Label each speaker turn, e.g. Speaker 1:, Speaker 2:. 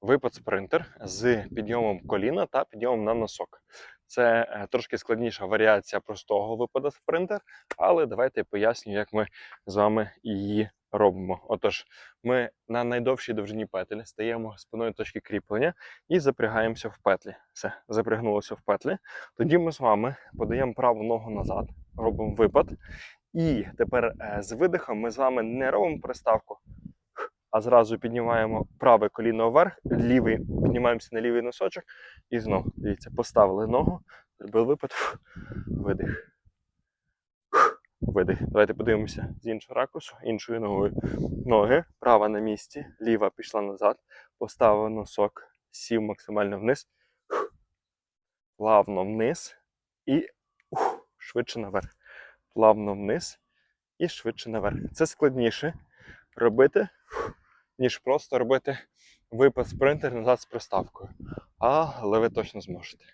Speaker 1: випад спринтер з підйомом коліна та підйомом на носок. Це е, трошки складніша варіація простого випаду спринтер, але давайте я поясню, як ми з вами її робимо. Отож, ми на найдовшій довжині петель стаємо спиною точки кріплення і запрягаємося в петлі. Все, запрягнулося в петлі. Тоді ми з вами подаємо праву ногу назад, робимо випад. І тепер е, з видихом ми з вами не робимо приставку, а зразу піднімаємо праве коліно вверх, лівий, піднімаємося на лівий носочок і знову. Дивіться, поставили ногу, зробили випад, видих. Видих. Давайте подивимося з іншого ракурсу, іншою ногою. Ноги, права на місці, ліва пішла назад, поставив носок, сів максимально вниз, плавно вниз і ух, швидше наверх. Плавно вниз і швидше наверх. Це складніше робити, ніж просто робити випад спринтер назад з приставкою. Але ви точно зможете.